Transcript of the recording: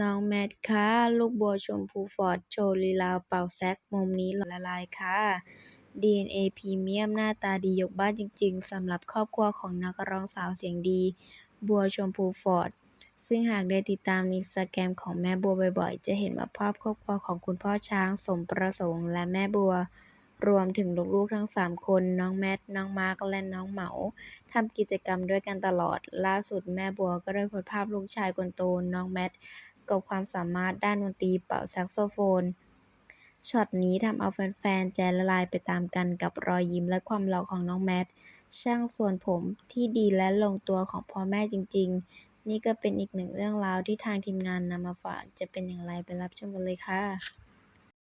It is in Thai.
น้องแมทคะลูกบัวชมพูฟอร์ด โชว์ลีลาเป่าแซกมุมนี้หล่อละลายค่ะ DNA พรีเมียมหน้าตาดียกบ้านจริงๆสำหรับครอบครัวของนักร้องสาวเสียงดี บัวชมพูฟอร์ด ซึ่งหากได้ติดตามอินสตาแกรมของแม่บัวบ่อยๆ จะเห็นว่าภาพครอบครัวของคุณพ่อช้างสมประสงค์และแม่บัว รวมถึงลูกๆทั้ง 3 คน น้องแมท น้องมาร์คและน้องเหมาทำกิจกรรมด้วยกันตลอด ล่าสุดแม่บัวก็ได้โพสต์ภาพลูกชายคนโตน้องแมท กับความสามารถด้านดนตรีเป่าแซกโซโฟน ช็อตนี้ทำเอาแฟนๆ ใจละลายไปตามกันกับรอยยิ้มและความหล่อของน้องแมท ช่างส่วนผมที่ดีและลงตัวของพ่อแม่จริง ๆ นี่ก็เป็นอีกหนึ่งเรื่องราวที่ทางทีมงานนำมาฝาก จะเป็นอย่างไรไปรับชมกันเลยค่ะ